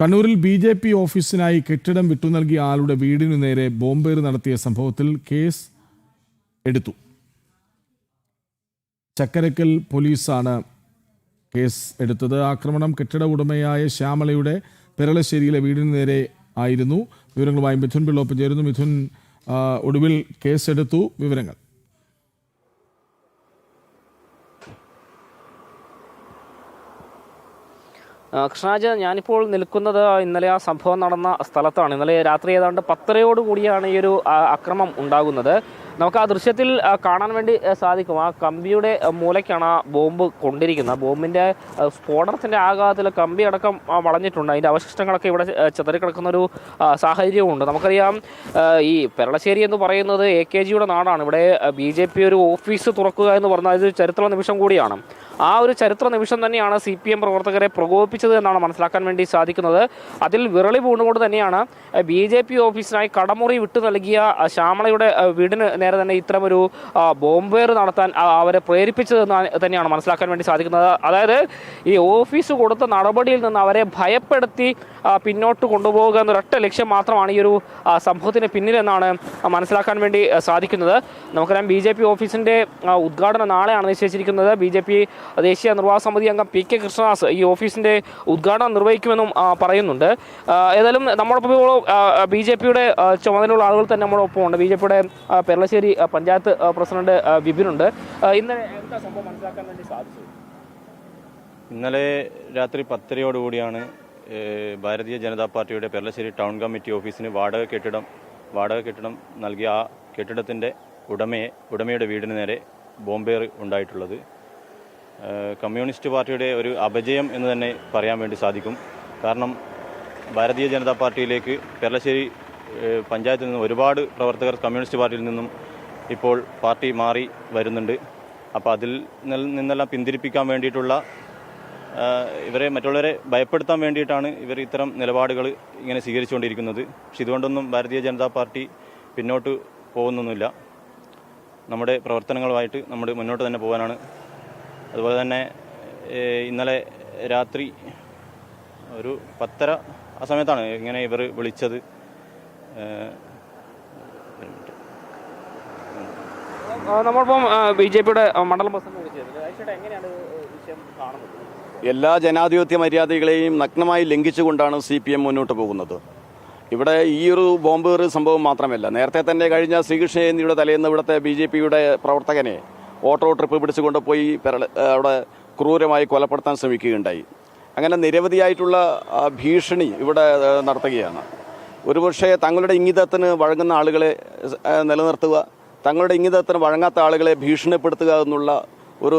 കണ്ണൂരിൽ B J P ഓഫീസിനായി കെട്ടിടം വിട്ടു നൽകിയ ആളുടെ വീടിനു നേരെ ബോംബേർ നടത്തിയ സംഭവത്തിൽ കേസ് എടുത്തു. ചക്കരക്കൽ പോലീസാണ് കേസ് എടുത്തത്. ആക്രമണം കെട്ടിട ഉടമയായ ശ്യാമളയുടെ പെരളശ്ശേരിയിലെ വീടിനു നേരെ ആയിരുന്നു. വിവരങ്ങളുമായി മിഥുൻ പിള്ളോപ്പ് ചേരുന്നു. മിഥുൻ ഒടുവിൽ കേസെടുത്തു വിവരങ്ങൾ. ആ, കൃഷ്ണരാജ് ഞാനിപ്പോൾ നിൽക്കുന്നത് ഇന്നലെ ആ സംഭവം നടന്ന സ്ഥലത്താണ്. ഇന്നലെ രാത്രി ഏതാണ്ട് പത്തരയോട് കൂടിയാണ് ഈ ഒരു അക്രമം ഉണ്ടാകുന്നത്. നമുക്ക് ആ ദൃശ്യത്തിൽ കാണാൻ വേണ്ടി സാധിക്കും. ആ കമ്പിയുടെ മൂലയ്ക്കാണ് ആ ബോംബ് കൊണ്ടിരിക്കുന്നത്. ബോംബിന്റെ സ്ഫോടനത്തിന്റെ ആഘാതത്തിൽ കമ്പി അടക്കം വളഞ്ഞിട്ടുണ്ട്. അതിന്റെ അവശിഷ്ടങ്ങളൊക്കെ ഇവിടെ ചിതറിക്കിടക്കുന്ന ഒരു സാഹചര്യമുണ്ട് നമുക്കറിയാം ഈ പെരളശ്ശേരി എന്ന് പറയുന്നത് എ കെ ജിയുടെ നാടാണ്. ഇവിടെ ബി ജെ പി ഒരു ഓഫീസ് തുറക്കുക എന്ന് പറഞ്ഞാൽ ഇത് ചരിത്ര നിമിഷം കൂടിയാണ്. ആ ഒരു ചരിത്ര നിമിഷം തന്നെയാണ് സി പി എം പ്രവർത്തകരെ പ്രകോപിപ്പിച്ചത് എന്നാണ് മനസ്സിലാക്കാൻ വേണ്ടി സാധിക്കുന്നത്. അതിൽ വിറളി പൂണ്ടുകൊണ്ട് തന്നെയാണ് ബി ജെ പി ഓഫീസിനായി കടമുറി വിട്ടു നൽകിയ ശ്യാമളയുടെ വീടിന് നേരെ തന്നെ ഇത്തരമൊരു ബോംബേറ് നടത്താൻ അവരെ പ്രേരിപ്പിച്ചതെന്ന് തന്നെയാണ് മനസ്സിലാക്കാൻ വേണ്ടി സാധിക്കുന്നത്. അതായത് ഈ ഓഫീസ് കൊടുത്ത നടപടിയിൽ നിന്ന് അവരെ ഭയപ്പെടുത്തി പിന്നോട്ട് കൊണ്ടുപോകുക എന്നൊരൊറ്റ ലക്ഷ്യം മാത്രമാണ് ഈ ഒരു സംഭവത്തിന് പിന്നിലെന്നാണ് മനസ്സിലാക്കാൻ വേണ്ടി സാധിക്കുന്നത്. നമുക്കറിയാം ബി ജെ പി ഓഫീസിന്റെ ഉദ്ഘാടനം നാളെയാണ് നിശ്ചയിച്ചിരിക്കുന്നത്. ബി ജെ പി ദേശീയ നിർവാഹക സമിതി അംഗം പി കെ കൃഷ്ണദാസ് ഈ ഓഫീസിന്റെ ഉദ്ഘാടനം നിർവഹിക്കുമെന്നും പറയുന്നുണ്ട്. ഏതായാലും നമ്മളൊപ്പം ഇപ്പോൾ ബി ജെ പിയുടെ ചുമതലയുള്ള ആളുകൾ തന്നെ നമ്മളൊപ്പം ഉണ്ട് ബി ജെ പിയുടെ പെരളശ്ശേരി പഞ്ചായത്ത് പ്രസിഡന്റ് വിപിനുണ്ട്. ഇന്നലെ എന്താ സംഭവം മനസ്സിലാക്കാൻ വേണ്ടി സാധിച്ചു? ഇന്നലെ രാത്രി പത്തരയോടുകൂടിയാണ് ഭാരതീയ ജനതാ പാർട്ടിയുടെ പെരളശ്ശേരി ടൗൺ കമ്മിറ്റി ഓഫീസിന് വാടക കെട്ടിടം വാടക കെട്ടിടം നൽകിയ ആ കെട്ടിടത്തിന്റെ ഉടമയെ ഉടമയുടെ വീടിന് നേരെ ബോംബേർ ഉണ്ടായിട്ടുള്ളത്. കമ്മ്യൂണിസ്റ്റ് പാർട്ടിയുടെ ഒരു അപജയം എന്ന് തന്നെ പറയാൻ വേണ്ടി സാധിക്കും. കാരണം ഭാരതീയ ജനതാ പാർട്ടിയിലേക്ക് പെരളശ്ശേരി പഞ്ചായത്തിൽ നിന്ന് ഒരുപാട് പ്രവർത്തകർ കമ്മ്യൂണിസ്റ്റ് പാർട്ടിയിൽ നിന്നും ഇപ്പോൾ പാർട്ടി മാറി വരുന്നുണ്ട്. അപ്പോൾ അതിൽ നിന്നെല്ലാം പിന്തിരിപ്പിക്കാൻ വേണ്ടിയിട്ടുള്ള ഇവരെ മറ്റുള്ളവരെ ഭയപ്പെടുത്താൻ വേണ്ടിയിട്ടാണ് ഇവർ ഇത്തരം നിലപാടുകൾ ഇങ്ങനെ സ്വീകരിച്ചുകൊണ്ടിരിക്കുന്നത്. പക്ഷെ ഇതുകൊണ്ടൊന്നും ഭാരതീയ ജനതാ പാർട്ടി പിന്നോട്ട് പോകുന്നൊന്നുമില്ല. നമ്മുടെ പ്രവർത്തനങ്ങളുമായിട്ട് നമ്മൾ മുന്നോട്ട് തന്നെ പോകാനാണ് അതുപോലെ തന്നെ ഇന്നലെ രാത്രി ഒരു പത്തര ആ സമയത്താണ് ഇങ്ങനെ ഇവർ വിളിച്ചത്. നമ്മളിപ്പം ബി ജെ പിയുടെ മണ്ഡലം പ്രസിഡന്റ് വിളിച്ചത്. അയച്ചേട്ടാ എങ്ങനെയാണ് വിഷയം കാണുന്നത്? എല്ലാ ജനാധിപത്യ മര്യാദകളെയും നഗ്നമായി ലംഘിച്ചുകൊണ്ടാണ് സി പി എം മുന്നോട്ട് പോകുന്നത്. ഇവിടെ ഈ ഒരു ബോംബ് സംഭവം മാത്രമല്ല. നേരത്തെ തന്നെ കഴിഞ്ഞ ശ്രീകൃഷ്ണ ജയന്തിയുടെ തലേന്ന് ഇവിടുത്തെ ബി ജെ പിയുടെ പ്രവർത്തകനെ ഓട്ടോ ട്രിപ്പ് പിടിച്ചുകൊണ്ട് പോയി അവിടെ ക്രൂരമായി കൊലപ്പെടുത്താൻ ശ്രമിക്കുകയുണ്ടായി. അങ്ങനെ നിരവധിയായിട്ടുള്ള ഭീഷണി ഇവിടെ നടത്തുകയാണ്. ഒരുപക്ഷെ തങ്ങളുടെ ഇംഗിതത്തിന് വഴങ്ങുന്ന ആളുകളെ നിലനിർത്തുക തങ്ങളുടെ ഇംഗിതത്തിന് വഴങ്ങാത്ത ആളുകളെ ഭീഷണിപ്പെടുത്തുക എന്നുള്ള ഒരു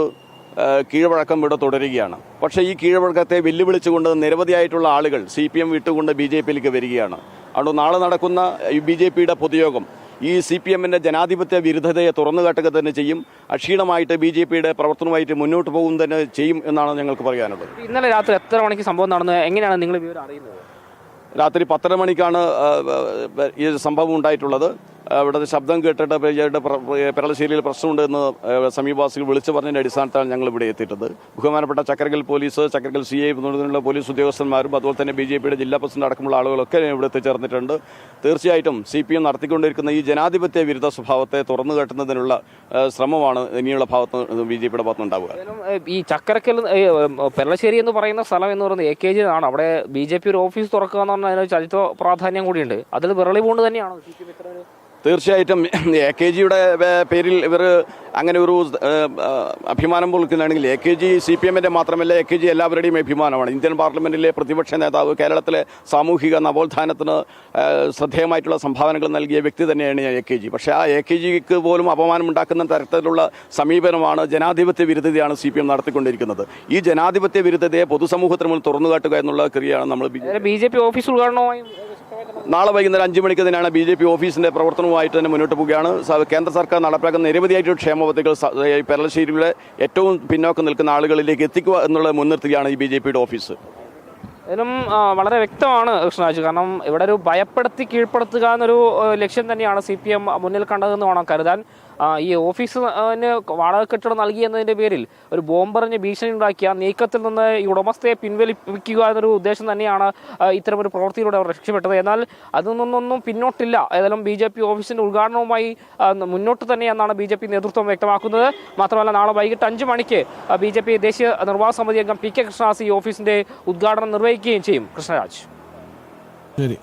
കീഴ്വഴക്കം ഇവിടെ തുടരുകയാണ്. പക്ഷേ ഈ കീഴ്വഴക്കത്തെ വെല്ലുവിളിച്ചുകൊണ്ട് നിരവധിയായിട്ടുള്ള ആളുകൾ സി പി എം വിട്ടുകൊണ്ട് ബി ജെ പിയിലേക്ക് വരികയാണ്. അതുകൊണ്ട് നാളെ നടക്കുന്ന ബി ജെ പിയുടെ പൊതുയോഗം ഈ സി പി എമ്മിന്റെ ജനാധിപത്യ വിരുദ്ധതയെ തുറന്നു കാട്ടുക തന്നെ ചെയ്യും. അക്ഷീണമായിട്ട് ബി ജെ പിയുടെ പ്രവർത്തനമായിട്ട് മുന്നോട്ട് പോകും തന്നെ ചെയ്യും എന്നാണ് ഞങ്ങൾക്ക് പറയാനുള്ളത്. ഇന്നലെ രാത്രി എത്ര മണിക്ക് സംഭവം നടന്നത് എങ്ങനെയാണ് നിങ്ങൾ വിവരം അറിയുന്നത്? രാത്രി പത്തര മണിക്കാണ് ഈ സംഭവം ഉണ്ടായിട്ടുള്ളത്. ഇവിടുത്തെ ശബ്ദം കേട്ടിട്ട് പ്ര- പെരളശ്ശേരിയിൽ പ്രശ്നമുണ്ട് എന്ന് സമീപവാസികൾ വിളിച്ചു പറഞ്ഞതിന്റെ അടിസ്ഥാനത്താണ് ഞങ്ങൾ ഇവിടെ എത്തിയിട്ടത്. ബഹുമാനപ്പെട്ട Chakkarakkal police Chakkarakkal C I എന്നുള്ള പോലീസ് ഉദ്യോഗസ്ഥന്മാരും അതുപോലെ തന്നെ ബി ജെ പിയുടെ ജില്ലാ പ്രസിഡന്റ് അടക്കമുള്ള ആളുകളൊക്കെ ഇവിടെ എത്തിച്ചേർന്നിട്ടുണ്ട്. തീർച്ചയായിട്ടും സി പി എം നടത്തിക്കൊണ്ടിരിക്കുന്ന ഈ ജനാധിപത്യ വിരുദ്ധ സ്വഭാവത്തെ തുറന്നു കെട്ടുന്നതിനുള്ള ശ്രമമാണ് ഇനിയുള്ള ഭാഗത്ത് ബി ജെ പിയുടെ ഭാഗത്ത് ഉണ്ടാവുക. ഈ ചക്രക്കൽ പെരളശ്ശേരി എന്ന് പറയുന്ന സ്ഥലം എന്ന് പറയുന്നത് എ കെ ജി ആണ് അവിടെ ബി ജെ പി ഒരു ഓഫീസ് തുറക്കുക എന്ന് പറഞ്ഞാൽ അതിന് ചരിത്ര പ്രാധാന്യം കൂടിയുണ്ട്. അതിൽ വിറളി പോണ്ട് തന്നെയാണ്? തീർച്ചയായിട്ടും എ കെ ജിയുടെ പേരിൽ ഇവർ അങ്ങനെ ഒരു അഭിമാനം പൊളിക്കുന്നതാണെങ്കിൽ A K G C P എമ്മിന്റെ മാത്രമല്ല എ കെ ജി എല്ലാവരുടെയും അഭിമാനമാണ്. ഇന്ത്യൻ പാർലമെന്റിലെ പ്രതിപക്ഷ നേതാവ് കേരളത്തിലെ സാമൂഹിക നവോത്ഥാനത്തിന് ശ്രദ്ധേയമായിട്ടുള്ള സംഭാവനകൾ നൽകിയ വ്യക്തി തന്നെയാണ് എ കെ ജി. പക്ഷേ ആ എ കെ ജിക്ക് പോലും അപമാനമുണ്ടാക്കുന്ന തരത്തിലുള്ള സമീപനമാണ് ജനാധിപത്യ വിരുദ്ധതയാണ് സി പി എം നടത്തിക്കൊണ്ടിരിക്കുന്നത്. ഈ ജനാധിപത്യ വിരുദ്ധതയെ പൊതുസമൂഹത്തിന് മുന്നിൽ തുറന്നു കാട്ടുക എന്നുള്ള ക്രിയയാണ് നമ്മൾ ബി- ജെ പി ഓഫീസ് ഉദ്ഘാടനവുമായും നാളെ വൈകുന്നേരം അഞ്ച് മണിക്ക് തന്നെയാണ് ബി ജെ പി ഓഫീസിന്റെ പ്രവർത്തനവുമായിട്ട് തന്നെ മുന്നോട്ട് പോവുകയാണ്. കേന്ദ്ര സർക്കാർ നടപ്പാക്കുന്ന നിരവധിയായിട്ട് ക്ഷേമ പദ്ധതികൾ പെരളശ്ശേരിയിലെ ഏറ്റവും പിന്നോക്കം നിൽക്കുന്ന ആളുകളിലേക്ക് എത്തിക്കുക എന്നുള്ള മുൻനിർത്തിയാണ് ഈ ബി ജെ പിയുടെ ഓഫീസ്. ഇതിനും വളരെ വ്യക്തമാണ് കൃഷ്ണരാജ്. കാരണം ഇവിടെ ഒരു ഭയപ്പെടുത്തി കീഴ്പ്പെടുത്തുക എന്നൊരു ലക്ഷ്യം തന്നെയാണ് സി പി എം മുന്നിൽ കണ്ടതെന്ന് വേണം കരുതാൻ. ഈ ഓഫീസിന് വാടക കെട്ടിടം നൽകി എന്നതിന്റെ പേരിൽ ഒരു ബോംബറിന് ഭീഷണി ഉണ്ടാക്കിയ നീക്കത്തിൽ നിന്ന് ഈ ഉടമസ്ഥയെ പിൻവലിപ്പിക്കുക എന്നൊരു ഉദ്ദേശം തന്നെയാണ് ഇത്തരം ഇത്തരമൊരു പ്രവൃത്തിയിലൂടെ അവർ രക്ഷപ്പെട്ടത്. എന്നാൽ അതിൽ നിന്നൊന്നും പിന്നോട്ടില്ല. ഏതായാലും ബി ജെ പി ഓഫീസിന്റെ ഉദ്ഘാടനവുമായി മുന്നോട്ട് തന്നെയെന്നാണ് ബി ജെ പി നേതൃത്വം വ്യക്തമാക്കുന്നത്. മാത്രമല്ല നാളെ വൈകിട്ട് അഞ്ച് മണിക്ക് ബി ജെ പി ദേശീയ നിർവാഹ സമിതി അംഗം പി കെ കൃഷ്ണദാസ് ഈ ഓഫീസിന്റെ ഉദ്ഘാടനം നിർവഹിക്കുകയും ചെയ്യും. കൃഷ്ണരാജ്. ശരി.